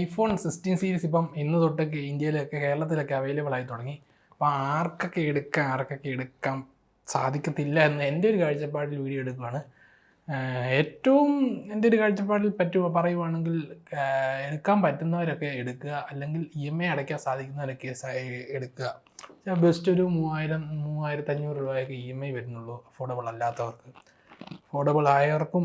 IPhone sixteen series ഇപ്പം ഇന്ന് തൊട്ടൊക്കെ ഇന്ത്യയിലൊക്കെ കേരളത്തിലൊക്കെ അവൈലബിൾ ആയി തുടങ്ങി. അപ്പോൾ ആർക്കൊക്കെ എടുക്കാം ആർക്കൊക്കെ എടുക്കാം സാധിക്കത്തില്ല എന്ന് എന്റെ ഒരു കാഴ്ചപ്പാടിൽ വീഡിയോ എടുക്കുകയാണ് ഏറ്റവും എന്റെ ഒരു കാഴ്ചപ്പാടിൽ പറ്റുക പറയുവാണെങ്കിൽ എടുക്കാൻ പറ്റുന്നവരൊക്കെ എടുക്കുക അല്ലെങ്കിൽ ഇ എം ഐ അടയ്ക്കാൻ സാധിക്കുന്നവരൊക്കെ എടുക്കുക. ബെസ്റ്റ് ഒരു മൂവായിരം മൂവായിരത്തഞ്ഞൂറ് രൂപയൊക്കെ ഇ എം ഐ വരുന്നുള്ളൂ. അഫോർഡബിൾ അല്ലാത്തവർക്ക്. അഫോർഡബിൾ ആയവർക്കും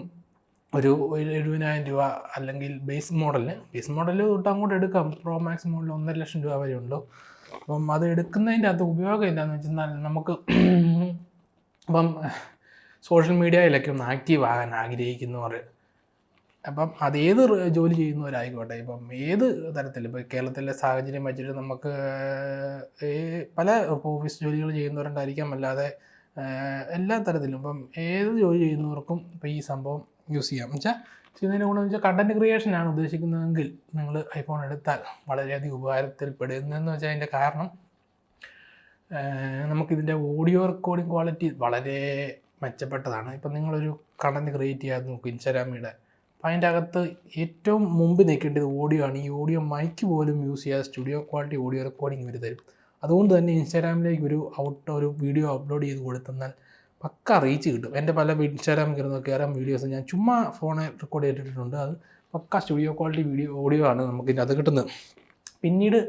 ഒരു എഴുപതിനായിരം രൂപ അല്ലെങ്കിൽ ബേസ് മോഡലിന് ബേസ് മോഡൽ തൊട്ട് അങ്ങോട്ട് എടുക്കാം. പ്രോ മാക്സ് മോഡൽ ഒന്നര ലക്ഷം രൂപ വരെ ഉണ്ടോ അപ്പം അത് എടുക്കുന്നതിന്റെ അകത്ത് ഉപയോഗം എന്താണെന്ന് വെച്ചാൽ നമുക്ക് അപ്പം സോഷ്യൽ മീഡിയയിലൊക്കെ ഒന്ന് ആക്റ്റീവ് ആകാൻ ആഗ്രഹിക്കുന്നവർ. അപ്പം അത് ഏത് ജോലി ചെയ്യുന്നവരായിക്കോട്ടെ. ഇപ്പം ഏത് തരത്തിൽ? ഇപ്പോൾ കേരളത്തിലെ സാഹചര്യം വെച്ചിട്ട് നമുക്ക് പല ഓഫീസ് ജോലികൾ ചെയ്യുന്നവരുണ്ടായിരിക്കാം. അല്ലാതെ എല്ലാ തരത്തിലും. ഇപ്പം ഏത് ജോലി ചെയ്യുന്നവർക്കും ഇപ്പം ഈ സംഭവം യൂസ് ചെയ്യാം. എന്ന് വെച്ചാൽ ചെയ്യുന്നതിന് ഗുണം വെച്ചാൽ കണ്ടന്റ് ക്രിയേഷനാണ് ഉദ്ദേശിക്കുന്നതെങ്കിൽ നിങ്ങൾ ഐഫോൺ എടുത്താൽ വളരെയധികം ഉപകാരത്തിൽപ്പെടുന്നതെന്ന് വെച്ചാൽ അതിന്റെ കാരണം നമുക്കിതിന്റെ ഓഡിയോ റെക്കോർഡിംഗ് ക്വാളിറ്റി വളരെ മെച്ചപ്പെട്ടതാണ്. ഇപ്പം നിങ്ങളൊരു കണ്ടന്റ് ക്രിയേറ്റ് ചെയ്യാതെ നോക്കും ഇൻസ്റ്റാഗ്രാമിയുടെ അപ്പം അതിന്റെ അകത്ത് ഏറ്റവും മുമ്പ് നിൽക്കേണ്ടത് ഓഡിയോ ആണ്. ഈ ഓഡിയോ മൈക്ക് പോലും യൂസ് ചെയ്യാതെ സ്റ്റുഡിയോ ക്വാളിറ്റി ഓഡിയോ റെക്കോർഡിംഗ് ഇവർ തരും. അതുകൊണ്ട് തന്നെ ഇൻസ്റ്റാഗ്രാമിലേക്ക് ഒരു ഔട്ട് ഒരു വീഡിയോ അപ്ലോഡ് ചെയ്ത് കൊടുത്തെന്നാൽ പക്ക റീച്ച് കിട്ടും. എന്റെ പല ഇൻസ്റ്റാഗ്രാം കയറുന്ന കയറാൻ വീഡിയോസ് ഞാൻ ചുമ്മാ ഫോണെ റെക്കോർഡ് ചെയ്തിട്ടുണ്ട് അത് പക്ക സ്റ്റുഡിയോ ക്വാളിറ്റി വീഡിയോ ഓഡിയോ ആണ് നമുക്ക് ഇതിന്റെ അത് കിട്ടുന്നത്. പിന്നീട്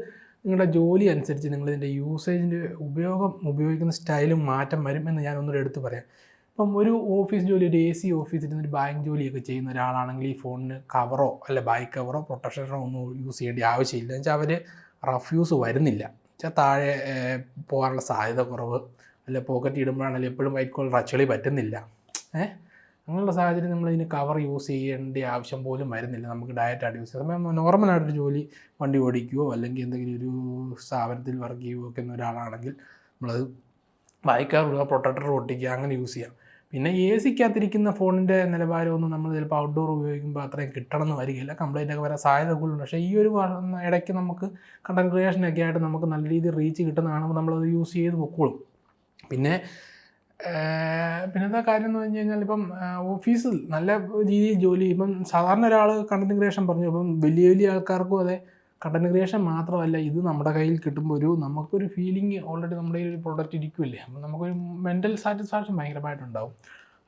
നിങ്ങളുടെ ജോലി അനുസരിച്ച് നിങ്ങളിതിന്റെ യൂസേജിന്റെ ഉപയോഗം ഉപയോഗിക്കുന്ന സ്റ്റൈലും മാറ്റം വരും എന്ന് ഞാൻ ഒന്നുകൂടെ എടുത്ത് പറയാം. ഇപ്പം ഒരു ഓഫീസ് ജോലി ഒരു എ സി ഓഫീസിൽ ഒരു ബാങ്ക് ജോലിയൊക്കെ ചെയ്യുന്ന ഒരാളാണെങ്കിൽ ഈ ഫോണിന് കവറോ അല്ല ബാക്ക് കവറോ പ്രൊട്ടക്ഷനോ ഒന്നും യൂസ് ചെയ്യേണ്ട ആവശ്യമില്ല. എന്ന് വെച്ചാൽ അവർ റഫ്യൂസ് വരുന്നില്ല. വെച്ചാൽ താഴെ പോകാനുള്ള സാധ്യത കുറവ്. അല്ല പോക്കറ്റ് ഇടുമ്പോഴാണെങ്കിലും എപ്പോഴും വൈറ്റ് കോളർ അച്ചളി പറ്റുന്നില്ല. ഏഹ് അങ്ങനെയുള്ള സാഹചര്യം നമ്മൾ ഇതിന് കവർ യൂസ് ചെയ്യേണ്ട ആവശ്യം പോലും വരുന്നില്ല. നമുക്ക് ഡയറ്റായിട്ട് യൂസ് ചെയ്യാം. സമയം നോർമലായിട്ടൊരു ജോലി വണ്ടി ഓടിക്കുകയോ അല്ലെങ്കിൽ എന്തെങ്കിലും ഒരു സ്ഥാപനത്തിൽ വർക്ക് ചെയ്യുകയോ ഒക്കെ എന്ന ഒരാളാണെങ്കിൽ നമ്മളത് വായിക്കാറുള്ള പ്രൊട്ടക്ടർ ഒട്ടിക്കുക അങ്ങനെ യൂസ് ചെയ്യാം. പിന്നെ എ സിക്കകത്തിരിക്കുന്ന ഫോണിന്റെ നിലവാരമൊന്നും നമ്മൾ ചിലപ്പോൾ ഔട്ട്ഡോർ ഉപയോഗിക്കുമ്പോൾ അത്രയും കിട്ടണമെന്ന് വരികയില്ല. കംപ്ലൈന്റ് ഒക്കെ വരാൻ സാധ്യത കൂടുതലുണ്ട് പക്ഷേ ഈ ഒരു ഇടയ്ക്ക് നമുക്ക് കണ്ടന്റ് ക്രിയേഷനൊക്കെ ആയിട്ട് നമുക്ക് നല്ല രീതിയിൽ റീച്ച് കിട്ടുന്നതാണ് നമ്മളത് യൂസ് ചെയ്ത് പൊക്കോളും. പിന്നെ ഏഹ് പിന്നത്തെ കാര്യം എന്ന് പറഞ്ഞു കഴിഞ്ഞാൽ ഇപ്പം ഓഫീസിൽ നല്ല രീതിയിൽ ജോലി ഇപ്പം സാധാരണ ഒരാൾ കണ്ടന്റ് ക്രിയേഷൻ പറഞ്ഞു ഇപ്പം വലിയ വലിയ ആൾക്കാർക്കും അതെ കണ്ടന്റ് ക്രിയേഷൻ മാത്രമല്ല ഇത് നമ്മുടെ കയ്യിൽ കിട്ടുമ്പോൾ ഒരു നമുക്കൊരു ഫീലിംഗ് ഓൾറെഡി നമ്മുടെ ഒരു പ്രൊഡക്റ്റ് ഇരിക്കുമല്ലേ? അപ്പം നമുക്കൊരു മെന്റൽ സാറ്റിസ്ഫാക്ഷൻ ഭയങ്കരമായിട്ടുണ്ടാവും.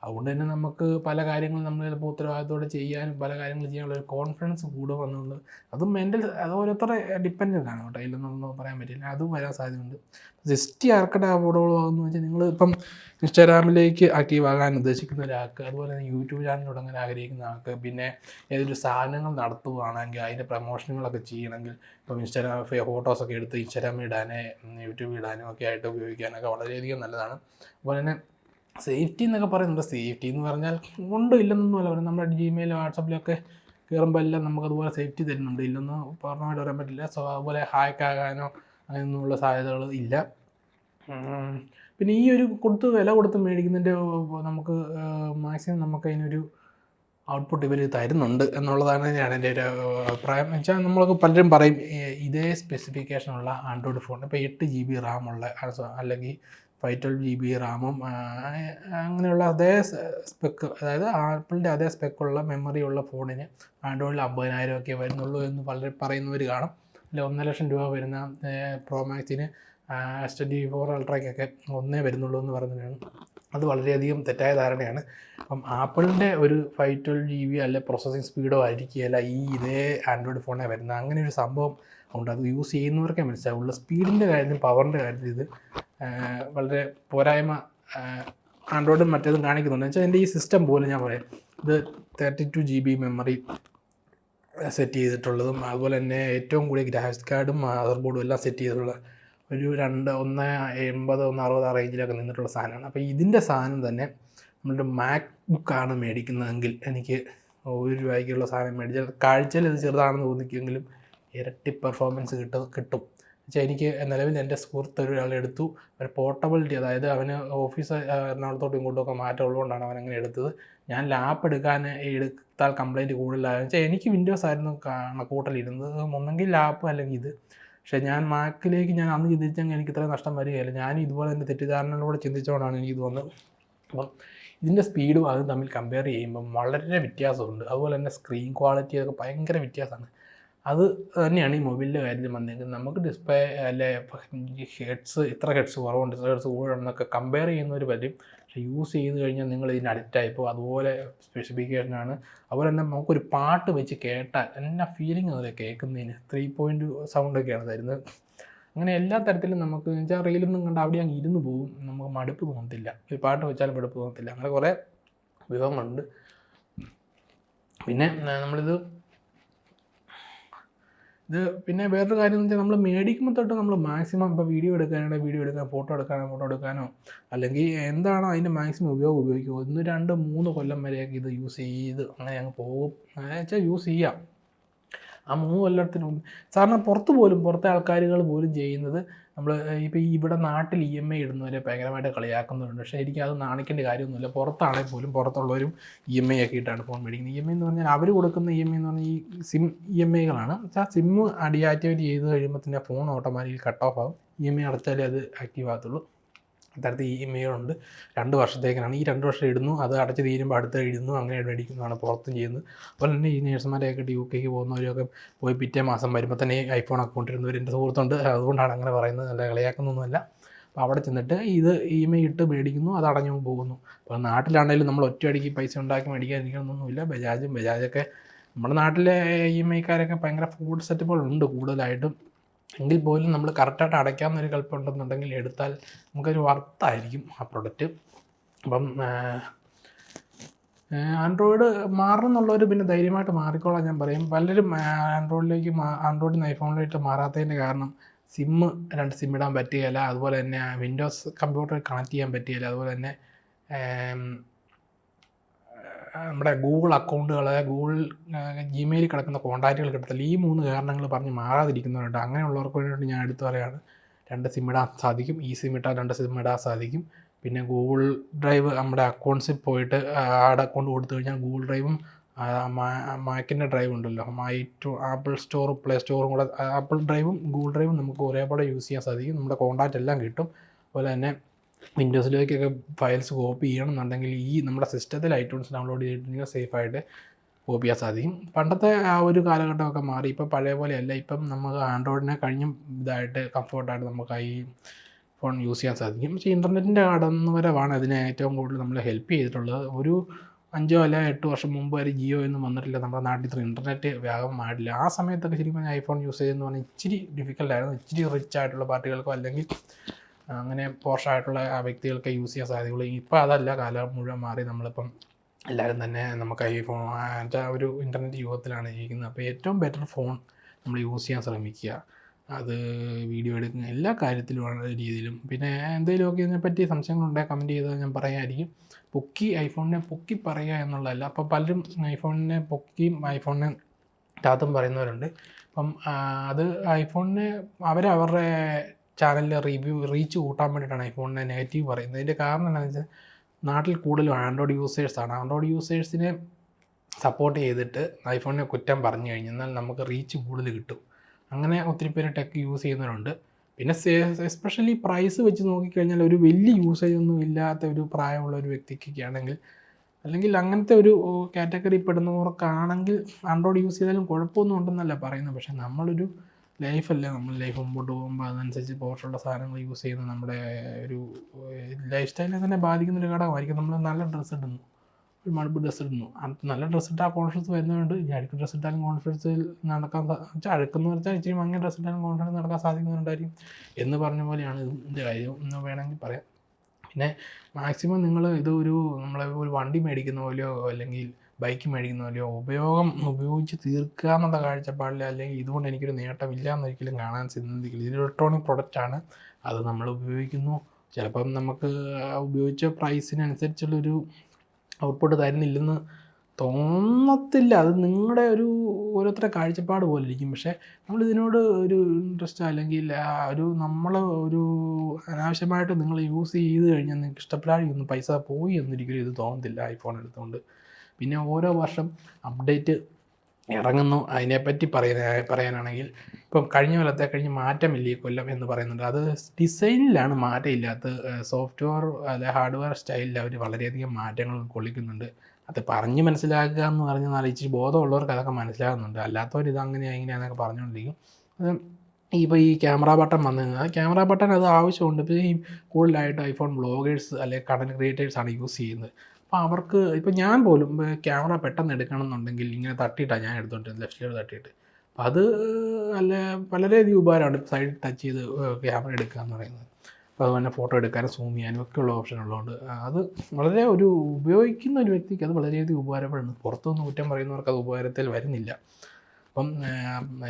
അതുകൊണ്ട് തന്നെ നമുക്ക് പല കാര്യങ്ങളും നമ്മൾ ചിലപ്പോൾ ഉത്തരവാദിത്തോടെ ചെയ്യാനും പല കാര്യങ്ങളും ചെയ്യാനുള്ള ഒരു കോൺഫിഡൻസ് കൂടുക എന്നുള്ളത് അതും മെന്റൽ അത് ഓരോരുത്തരുടെ ഡിപ്പെൻഡന്റ് ആണ് കേട്ടോ. ഇല്ലെന്നൊന്നും പറയാൻ പറ്റില്ല. അതും വരാൻ സാധ്യതയുണ്ട്. ജസ്റ്റ് ആർക്കടെ ആകുമെന്ന് വെച്ചാൽ നിങ്ങൾ ഇപ്പം ഇൻസ്റ്റാഗ്രാമിലേക്ക് ആക്റ്റീവ് ആകാൻ ഉദ്ദേശിക്കുന്ന ഒരാൾക്ക് അതുപോലെ തന്നെ യൂട്യൂബ് ചാനൽ തുടങ്ങാൻ ആഗ്രഹിക്കുന്ന ആൾക്ക് പിന്നെ ഏതൊരു സാധനങ്ങൾ നടത്തുകയാണെങ്കിൽ അതിന്റെ പ്രമോഷനുകളൊക്കെ ചെയ്യണമെങ്കിൽ ഇപ്പം ഇൻസ്റ്റാഗ്രാം ഫോട്ടോസൊക്കെ എടുത്ത് ഇൻസ്റ്റാഗ്രാമിൽ ഇടാനേ യൂട്യൂബിൽ ഇടാനും ഒക്കെ ആയിട്ട് ഉപയോഗിക്കാനൊക്കെ വളരെയധികം നല്ലതാണ്. അതുപോലെ തന്നെ സേഫ്റ്റി എന്നൊക്കെ പറയുന്നുണ്ട്. സേഫ്റ്റി എന്ന് പറഞ്ഞാൽ ഉണ്ടോ ഇല്ലെന്നൊന്നുമല്ല പറയുന്നത് നമ്മുടെ ജിമെയിൽ വാട്സപ്പിലൊക്കെ കയറുമ്പോൾ എല്ലാം നമുക്ക് അതുപോലെ സേഫ്റ്റി തരുന്നുണ്ട്. ഇല്ലെന്ന് പൂർണമായിട്ട് പറയാൻ പറ്റില്ല. സോ അതുപോലെ ഹാക്ക് ആകാനോ അങ്ങനെയൊന്നുമുള്ള സാധ്യതകൾ ഇല്ല. പിന്നെ ഈ ഒരു കൊടുത്ത് വില കൊടുത്ത് മേടിക്കുന്നതിന്റെ നമുക്ക് മാക്സിമം നമുക്ക് അതിനൊരു ഔട്ട്പുട്ട് ഇവർ തരുന്നുണ്ട് എന്നുള്ളതാണ് ഞാൻ എന്റെ ഒരു അഭിപ്രായം. എന്ന് വെച്ചാൽ നമ്മളൊക്കെ പലരും പറയും "ഏ, ഇതേ സ്പെസിഫിക്കേഷനുള്ള ആൻഡ്രോയിഡ് ഫോൺ ഇപ്പോൾ എട്ട് ജി ബി റാമുള്ള അല്ലെങ്കിൽ ഫൈവ് ട്വൽവ് ജി ബി റാമും അങ്ങനെയുള്ള അതേ സ്പെക്ക് അതായത് ആപ്പിളിന്റെ അതേ സ്പെക്കുള്ള മെമ്മറി ഉള്ള ഫോണിന് ആൻഡ്രോയിഡിൽ അമ്പതിനായിരം ഒക്കെ വരുന്നുള്ളൂ എന്ന് പലരും പറയുന്നവർ കാണും. അല്ല ഒന്നര ലക്ഷം രൂപ വരുന്ന പ്രോ മാക്സിന് എസ് ട്വന്റി ഫോർ അൾട്രയ്ക്കൊക്കെ ഒന്നേ വരുന്നുള്ളൂ എന്ന് പറഞ്ഞതാണ് അത് വളരെയധികം തെറ്റായ ധാരണയാണ്. അപ്പം ആപ്പിളിന്റെ ഒരു ഫൈവ് ട്വൽവ് ജി ബി അല്ലെ പ്രോസസ്സിങ് സ്പീഡോ ആയിരിക്കുകയല്ല ഈ ഇതേ ആൻഡ്രോയിഡ് ഫോണേ വരുന്നത്. അങ്ങനെ ഒരു സംഭവം ഉണ്ട്. അത് യൂസ് ചെയ്യുന്നവർക്കേ മനസ്സിലാവുള്ളൂ സ്പീഡിന്റെ കാര്യത്തിൽ പവറിന്റെ കാര്യത്തിൽ ഇത് വളരെ പോരായ്മ ആൻഡ്രോയിഡും മറ്റേതും കാണിക്കുന്നുണ്ട്. വെച്ചാൽ എന്റെ ഈ സിസ്റ്റം പോലും ഞാൻ പറയാം. ഇത് thirty two G B memory set ചെയ്തിട്ടുള്ളതും അതുപോലെ തന്നെ ഏറ്റവും കൂടിയ ഗ്രാഫിക്സ് കാർഡും മദർ ബോർഡും എല്ലാം സെറ്റ് ചെയ്തിട്ടുള്ള ഒരു രണ്ട് ഒന്ന് എൺപത് ഒന്ന് അറുപത് ആ റേഞ്ചിലൊക്കെ നിന്നിട്ടുള്ള സാധനമാണ്. അപ്പോൾ ഇതിന്റെ സാധനം തന്നെ നമ്മുടെ മാക് ബുക്കാണ് മേടിക്കുന്നതെങ്കിൽ എനിക്ക് ഒരു രൂപയ്ക്കുള്ള സാധനം മേടിച്ചാൽ കാഴ്ചയിൽ ഇത് ചെറുതാണെന്ന് തോന്നിക്കുമെങ്കിലും ഇരട്ടി പെർഫോമൻസ് കിട്ടും കിട്ടും. വെച്ചാൽ എനിക്ക് നിലവിൽ എന്റെ സുഹൃത്ത് ഒരാൾ എടുത്തു. ഒരു പോർട്ടബിലിറ്റി അതായത് അവന് ഓഫീസ് എറണാകുളത്തോട്ടും ഇങ്ങോട്ടുമൊക്കെ മാറ്റം ഉള്ളതുകൊണ്ടാണ് അവൻ അങ്ങനെ എടുത്തത്. ഞാൻ ലാപ്പ് എടുക്കാൻ എടുത്താൽ കംപ്ലൈന്റ് കൂടുതലായെന്ന് വെച്ചാൽ എനിക്ക് വിൻഡോസ് ആയിരുന്നു കണക്കൂട്ടലിരുന്നത് ഒന്നെങ്കിൽ ലാപ്പ് അല്ലെങ്കിൽ ഇത്. പക്ഷേ ഞാൻ മാക്കിലേക്ക് ഞാൻ അന്ന് ചിന്തിച്ചെങ്കിൽ എനിക്ക് ഇത്ര നഷ്ടം വരികയില്ല. ഞാൻ ഇതുപോലെ തന്നെ തെറ്റിദ്ധാരണകളോടെ ചിന്തിച്ചുകൊണ്ടാണ് എനിക്ക് തോന്നുന്നത് അപ്പം ഇതിന്റെ സ്പീഡും അതും തമ്മിൽ കമ്പയർ ചെയ്യുമ്പം വളരെ വ്യത്യാസമുണ്ട്. അതുപോലെ തന്നെ സ്ക്രീൻ ക്വാളിറ്റി ഒക്കെ ഭയങ്കര വ്യത്യാസമാണ്. അത് തന്നെയാണ് ഈ മൊബൈലിന്റെ കാര്യത്തിൽ വന്നിരിക്കുന്നത് നമുക്ക് ഡിസ്പ്ലേ അല്ലെ ഹെഡ്സ് ഇത്ര ഹെഡ്സ് കുറവുണ്ട് ഇത്ര ഹെഡ്സ് കൂടുതലുണ്ടെന്നൊക്കെ കമ്പയർ ചെയ്യുന്നവർ പറ്റും പക്ഷേ യൂസ് ചെയ്ത് കഴിഞ്ഞാൽ നിങ്ങൾ ഇതിന് അഡിക്റ്റ് ആയിപ്പോൾ അതുപോലെ സ്പെസിഫിക്കേഷനാണ് അതുപോലെ തന്നെ നമുക്കൊരു പാട്ട് വെച്ച് കേട്ടാൽ എന്നാ ഫീലിംഗ് അതിൽ കേൾക്കുന്നതിന് ത്രീ പോയിന്റ് സൗണ്ടൊക്കെയാണ് തരുന്നത്. അങ്ങനെ എല്ലാ തരത്തിലും നമുക്ക് വെച്ചാൽ റീലൊന്നും കണ്ട് അവിടെ അങ്ങ് ഇരുന്ന് പോകും നമുക്ക് മടുപ്പ് തോന്നത്തില്ല. ഒരു പാട്ട് വെച്ചാലും മടുപ്പ് തോന്നത്തില്ല. അങ്ങനെ കുറേ വിഭവങ്ങളുണ്ട്. പിന്നെ നമ്മളിത് ഇത് പിന്നെ വേറൊരു കാര്യം എന്ന് വെച്ചാൽ നമ്മൾ മേടിക്കുമ്പോൾ തൊട്ട് നമ്മൾ മാക്സിമം ഇപ്പോൾ വീഡിയോ എടുക്കാനോ വീഡിയോ എടുക്കാൻ ഫോട്ടോ എടുക്കാനോ ഫോട്ടോ എടുക്കാനോ അല്ലെങ്കിൽ എന്താണോ അതിന്റെ മാക്സിമം ഉപയോഗം ഉപയോഗിക്കുക ഒന്ന് രണ്ട് മൂന്ന് കൊല്ലം വരെയൊക്കെ ഇത് യൂസ് ചെയ്ത് അങ്ങനെ അങ്ങ് പോകും. അങ്ങനെ വെച്ചാൽ യൂസ് ചെയ്യാം. ആ മൂന്ന് കൊല്ലത്തിനും സാറിന് പുറത്ത് പോലും പുറത്തെ ആൾക്കാരുകൾ പോലും ചെയ്യുന്നത് നമ്മൾ ഇപ്പോൾ ഇവിടെ നാട്ടിൽ ഇ എം ഐ ഇടുന്നവരെ ഭയങ്കരമായിട്ട് കളിയാക്കുന്നുണ്ട് പക്ഷേ എനിക്ക് അത് നാണിക്കേണ്ട കാര്യമൊന്നുമില്ല. പുറത്താണെങ്കിൽ പോലും പുറത്തുള്ളവരും ഇ എം ഐ ഒക്കെ ഇട്ടാണ് ഫോൺ മേടിക്കുന്നത്. ഇ എം ഐ എന്ന് പറഞ്ഞാൽ അവർ കൊടുക്കുന്ന ഇ എം ഐ എന്ന് പറഞ്ഞാൽ ഈ സിം ഇ എം ഐകളാണ്. ആ സിമ്മ് അടിയാറ്റിവേറ്റ് ചെയ്ത് കഴിയുമ്പോൾ തന്നെ ഫോൺ ഓട്ടോമാറ്റിക്കലി കട്ട് ഓഫ് ആവും. ഇ എം ഐ അടച്ചാലേ അത് ആക്റ്റീവ് ആകത്തുള്ളൂ. അത്തരത്തിൽ ഇ എം ഐകളുണ്ട് രണ്ട് വർഷത്തേക്കാണ് ഈ രണ്ട് വർഷം ഇടുന്നു. അത് അടച്ച് തീരുമ്പോൾ അടുത്ത ഇടുന്നു. അങ്ങനെ മേടിക്കുന്നതാണ് പുറത്തും ചെയ്യുന്നത്. അതുപോലെ തന്നെ ഈ നേഴ്സുമാരെയൊക്കെ യു കെക്ക് പോകുന്നവരൊക്കെ പോയി പിറ്റേ മാസം വരുമ്പോൾ തന്നെ ഐഫോൺ അക്കൗണ്ട് ഇടുന്നവർ എന്റെ സുഹൃത്തുണ്ട്. അതുകൊണ്ടാണ് അങ്ങനെ പറയുന്നത്. അല്ല കളിയാക്കുന്നൊന്നുമല്ല. അപ്പോൾ അവിടെ ചെന്നിട്ട് ഇത് ഇ എം ഐ ഇട്ട് മേടിക്കുന്നു. അത് അടഞ്ഞു പോകുന്നു. അപ്പോൾ നാട്ടിലാണെങ്കിലും നമ്മൾ ഒറ്റയടിക്ക് പൈസ ഉണ്ടാക്കി മേടിക്കാതിരിക്കണമെന്നൊന്നുമില്ല ബജാജും ബജാജൊക്കെ നമ്മുടെ നാട്ടിലെ ഇ എം ഐക്കാരൊക്കെ ഭയങ്കര ഫുഡ് സെറ്റപ്പുകളുണ്ട് കൂടുതലായിട്ടും. എങ്കിൽ പോലും നമ്മൾ കറക്റ്റായിട്ട് അടയ്ക്കാവുന്നൊരു കൽപ്പുണ്ടെന്നുണ്ടെങ്കിൽ എടുത്താൽ നമുക്കൊരു വർത്തായിരിക്കും ആ പ്രൊഡക്റ്റ് അപ്പം ആൻഡ്രോയിഡ് മാറണമെന്നുള്ളവർ പിന്നെ ധൈര്യമായിട്ട് മാറിക്കോളാം ഞാൻ പറയും. പലരും ആൻഡ്രോയിഡിലേക്ക് ആൻഡ്രോയിഡിൽ നിന്ന് ഐഫോണിലേക്ക് മാറാത്തതിന്റെ കാരണം സിമ്മ് രണ്ട് സിം ഇടാൻ പറ്റുകയില്ല. അതുപോലെ തന്നെ വിൻഡോസ് കമ്പ്യൂട്ടറിൽ കണക്ട് ചെയ്യാൻ പറ്റുകയില്ല. അതുപോലെ തന്നെ നമ്മുടെ ഗൂഗിൾ അക്കൗണ്ടുകൾ ഗൂഗിൾ ജിമെയിൽ കിടക്കുന്ന കോൺടാക്റ്റുകൾ കിട്ടത്തില്ല ഈ മൂന്ന് കാരണങ്ങൾ പറഞ്ഞ് മാറാതിരിക്കുന്നവരുണ്ട്. അങ്ങനെയുള്ളവർക്ക് വേണ്ടി ഞാൻ എടുത്തു പറയുകയാണ്. രണ്ട് സിം ഇടാൻ സാധിക്കും. ഈ സിം ഇട്ടാൽ രണ്ട് സിം ഇടാൻ സാധിക്കും. പിന്നെ ഗൂഗിൾ ഡ്രൈവ് നമ്മുടെ അക്കൗണ്ട്സിൽ പോയിട്ട് ആഡ് അക്കൗണ്ട് കൊടുത്തു കഴിഞ്ഞാൽ ഗൂഗിൾ ഡ്രൈവും മാക്കിന്റെ ഡ്രൈവ് ഉണ്ടല്ലോ. മൈ ടു ആപ്പിൾ സ്റ്റോറും പ്ലേ സ്റ്റോറും കൂടെ ആപ്പിൾ ഡ്രൈവും ഗൂഗിൾ ഡ്രൈവും നമുക്ക് ഒരേപോലെ യൂസ് ചെയ്യാൻ സാധിക്കും. നമ്മുടെ കോൺടാക്റ്റ് എല്ലാം കിട്ടും. അതുപോലെ തന്നെ വിൻഡോസിലേക്കൊക്കെ ഫയൽസ് കോപ്പി ചെയ്യണമെന്നുണ്ടെങ്കിൽ ഈ നമ്മുടെ സിസ്റ്റത്തിൽ ഐറ്റൂൺസ് ഡൗൺലോഡ് ചെയ്തിട്ടുണ്ടെങ്കിൽ സേഫായിട്ട് കോപ്പി ചെയ്യാൻ സാധിക്കും. പണ്ടത്തെ ആ ഒരു കാലഘട്ടമൊക്കെ മാറി. ഇപ്പം പഴയ പോലെയല്ല. ഇപ്പം നമുക്ക് ആൻഡ്രോയിഡിനെ കഴിഞ്ഞും ഇതായിട്ട് കംഫർട്ടായിട്ട് നമുക്ക് ഈ ഫോൺ യൂസ് ചെയ്യാൻ സാധിക്കും. പക്ഷേ ഇന്റർനെറ്റിന്റെ കടന്നുവരവാണ് അതിനെ ഏറ്റവും കൂടുതൽ നമ്മളെ ഹെൽപ്പ് ചെയ്തിട്ടുള്ളത്. ഒരു അഞ്ചോ അല്ല എട്ട് വർഷം മുമ്പ് വരെ ജിയോ എന്ന് വന്നിട്ടില്ല. നമ്മുടെ നാട്ടിൽ ഇത്ര ഇന്റർനെറ്റ് വ്യാപകമായിട്ടില്ല ആ സമയത്തൊക്കെ ശരിക്കും ഐഫോൺ യൂസ് ചെയ്യുന്നത് പറഞ്ഞാൽ ഇച്ചിരി ഡിഫിക്കൽട്ടായിരുന്നു ഇച്ചിരി റിച്ച് ആയിട്ടുള്ള പാർട്ടികൾക്കോ അല്ലെങ്കിൽ അങ്ങനെ പോഷായിട്ടുള്ള ആ വ്യക്തികൾക്ക് യൂസ് ചെയ്യാൻ സാധ്യതയുള്ളൂ. ഇപ്പോൾ അതല്ല കാലം മുഴുവൻ മാറി നമ്മളിപ്പം എല്ലാവരും തന്നെ നമുക്ക് ഐഫോൺ ഒരു ഇന്റർനെറ്റ് യുഗത്തിലാണ് ജീവിക്കുന്നത്. അപ്പോൾ ഏറ്റവും ബെറ്റർ ഫോൺ നമ്മൾ യൂസ് ചെയ്യാൻ ശ്രമിക്കുക. അത് വീഡിയോ എടുക്കുന്ന എല്ലാ കാര്യത്തിലും രീതിയിലും. പിന്നെ എന്തെങ്കിലുമൊക്കെ ഇതിനെപ്പറ്റി സംശയങ്ങളുണ്ടെങ്കിൽ കമന്റ് ചെയ്താൽ ഞാൻ പറയാമായിരിക്കും പൊക്കി ഐഫോണിനെ പൊക്കി പറയുക എന്നുള്ളതല്ല. അപ്പോൾ പലരും ഐഫോണിനെ പൊക്കിയും ഐഫോണിനെ താത്തും പറയുന്നവരുണ്ട്. അപ്പം അത് ഐഫോണിനെ അവരവരുടെ ചാനലിൽ റിവ്യൂ റീച്ച് കൂട്ടാൻ വേണ്ടിയിട്ടാണ് ഐഫോണിനെ നെഗറ്റീവ് പറയുന്നത്. അതിന്റെ കാരണം എന്താണെന്ന് വെച്ചാൽ നാട്ടിൽ കൂടുതലും ആൻഡ്രോയിഡ് യൂസേഴ്സാണ് ആൻഡ്രോയിഡ് യൂസേഴ്സിനെ സപ്പോർട്ട് ചെയ്തിട്ട് ഐഫോണിനെ കുറ്റം പറഞ്ഞു കഴിഞ്ഞാൽ നമുക്ക് റീച്ച് കൂടുതൽ കിട്ടും. അങ്ങനെ ഒത്തിരി പേര് ടെക് യൂസ് ചെയ്യുന്നവരുണ്ട്. പിന്നെ എസ്പെഷ്യലി പ്രൈസ് വെച്ച് നോക്കിക്കഴിഞ്ഞാൽ ഒരു വലിയ യൂസേജ് ഒന്നും ഇല്ലാത്ത ഒരു പ്രായമുള്ള ഒരു വ്യക്തിക്കൊക്കെ ആണെങ്കിൽ അല്ലെങ്കിൽ അങ്ങനത്തെ ഒരു കാറ്റഗറി പെടുന്നവർക്കാണെങ്കിൽ ആൻഡ്രോയിഡ് യൂസ് ചെയ്താലും കുഴപ്പമൊന്നും ഉണ്ടെന്നല്ല പറയുന്നത്. പക്ഷേ നമ്മളൊരു ലൈഫല്ലേ നമ്മൾ ലൈഫ് മുമ്പോട്ട് പോകുമ്പോൾ അതനുസരിച്ച് പോഷുള്ള സാധനങ്ങൾ യൂസ് ചെയ്യുന്ന നമ്മുടെ ഒരു ലൈഫ് സ്റ്റൈലിനെ തന്നെ ബാധിക്കുന്ന ഒരു ഘടകമായിരിക്കും. നമ്മൾ നല്ല ഡ്രസ്സ് ഇടുന്നു. ഒരു മടുപ്പ് ഡ്രസ്സ് ഇടുന്നു. നല്ല ഡ്രസ്സ് ഇട്ടാൽ കോൺഫിഡൻസ് വരുന്നതുകൊണ്ട് ഈ അഴുക്ക് ഡ്രസ്സ് ഇട്ടാലും കോൺഫിഡൻസ് നടക്കാൻ വെച്ചാൽ അഴുക്കെന്ന് വെച്ചാൽ ഇച്ചിരി മങ്ങിയ ഡ്രസ്സ് ഇട്ടാലും കോൺഫിഡൻസ് നടക്കാൻ സാധിക്കുന്നുണ്ടായിരിക്കും എന്ന് പറഞ്ഞ പോലെയാണ് ഇതിന്റെ കാര്യം. എന്ന് വേണമെങ്കിൽ പറയാം. പിന്നെ മാക്സിമം നിങ്ങൾ ഇത് ഒരു നമ്മളെ ഒരു വണ്ടി മേടിക്കുന്ന പോലെയോ അല്ലെങ്കിൽ ബൈക്ക് മേടിക്കുന്ന പോലെയോ ഉപയോഗം ഉപയോഗിച്ച് തീർക്കുക എന്നുള്ള കാഴ്ചപ്പാടിൽ അല്ലെങ്കിൽ ഇതുകൊണ്ട് എനിക്കൊരു നേട്ടമില്ല എന്നൊരിക്കലും കാണാൻ ചിന്തിക്കില്ല ഇത് ഇലക്ട്രോണിക് പ്രൊഡക്റ്റാണ് അത് നമ്മൾ ഉപയോഗിക്കുന്നു. ചിലപ്പം നമുക്ക് ഉപയോഗിച്ച പ്രൈസിനനുസരിച്ചുള്ളൊരു ഔട്ട്പുട്ട് തരുന്നില്ലെന്ന് തോന്നത്തില്ല. അത് നിങ്ങളുടെ ഒരു ഓരോരുത്തരുടെ കാഴ്ചപ്പാട് പോലെ ഇരിക്കും. പക്ഷേ നമ്മൾ ഇതിനോട് ഒരു ഇൻട്രസ്റ്റ് അല്ലെങ്കിൽ ഒരു നമ്മൾ ഒരു അനാവശ്യമായിട്ട് നിങ്ങൾ യൂസ് ചെയ്ത് കഴിഞ്ഞാൽ നിങ്ങൾക്ക് ഇഷ്ടപ്പെടാതെ പൈസ പോയി എന്നൊരിക്കലും ഇത് തോന്നത്തില്ല ഐഫോൺ എടുത്തുകൊണ്ട് പിന്നെ ഓരോ വർഷം അപ്ഡേറ്റ് ഇറങ്ങുന്നു. അതിനെപ്പറ്റി പറയുന്ന പറയാനാണെങ്കിൽ ഇപ്പം കഴിഞ്ഞ കൊല്ലത്തെ കഴിഞ്ഞ് മാറ്റമില്ല ഈ കൊല്ലം എന്ന് പറയുന്നുണ്ട്. അത് ഡിസൈനിലാണ് മാറ്റമില്ലാത്ത സോഫ്റ്റ്വെയർ അല്ലെ ഹാർഡ്വെയർ സ്റ്റൈലിൽ അവർ വളരെയധികം മാറ്റങ്ങൾ കൊള്ളിക്കുന്നുണ്ട്. അത് പറഞ്ഞ് മനസ്സിലാക്കുക എന്ന് പറഞ്ഞാൽ ഇച്ചിരി ബോധമുള്ളവർക്ക് അതൊക്കെ മനസ്സിലാകുന്നുണ്ട്. അല്ലാത്തവർ ഇത് അങ്ങനെയാണ് ഇങ്ങനെയാണെന്നൊക്കെ പറഞ്ഞുകൊണ്ടിരിക്കും. ഇപ്പോൾ ഈ ക്യാമറ ബട്ടൺ വന്നു ആ ക്യാമറ ബട്ടൺ അത് ആവശ്യമുണ്ട്. ഇപ്പോൾ ഈ കൂടുതലായിട്ട് ഐഫോൺ ബ്ലോഗേഴ്സ് അല്ലെങ്കിൽ കണ്ടന്റ് ക്രിയേറ്റേഴ്സാണ് യൂസ് ചെയ്യുന്നത്. അപ്പോൾ അവർക്ക് ഇപ്പോൾ ഞാൻ പോലും ക്യാമറ പെട്ടെന്ന് എടുക്കണം എന്നുണ്ടെങ്കിൽ ഇങ്ങനെ തട്ടിയിട്ടാണ് ഞാൻ എടുത്തോണ്ടിരുന്നത് ലെഫ്റ്റിലോട്ട് തട്ടിയിട്ട്. അപ്പോൾ അത് നല്ല വളരെയധികം ഉപകാരമാണ് സൈഡ് ടച്ച് ചെയ്ത് ക്യാമറ എടുക്കുക എന്ന് പറയുന്നത്. അപ്പോൾ അതുപോലെ ഫോട്ടോ എടുക്കാനും സൂം ചെയ്യാനും ഒക്കെ ഉള്ള ഓപ്ഷൻ ഉള്ളതുകൊണ്ട് അത് വളരെ ഒരു ഉപയോഗിക്കുന്ന ഒരു വ്യക്തിക്ക് അത് വളരെയധികം ഉപകാരപ്പെടുന്നു. പുറത്തുനിന്ന് കുറ്റം പറയുന്നവർക്ക് അത് ഉപകാരത്തിൽ വരുന്നില്ല. അപ്പം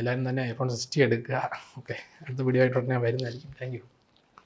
എല്ലാവരും തന്നെ ഐഫോൺ സിക്സ്റ്റി എടുക്കുക. ഓക്കെ അടുത്ത വീഡിയോ ആയിട്ട് ഞാൻ വരുന്നതായിരിക്കും. Thank you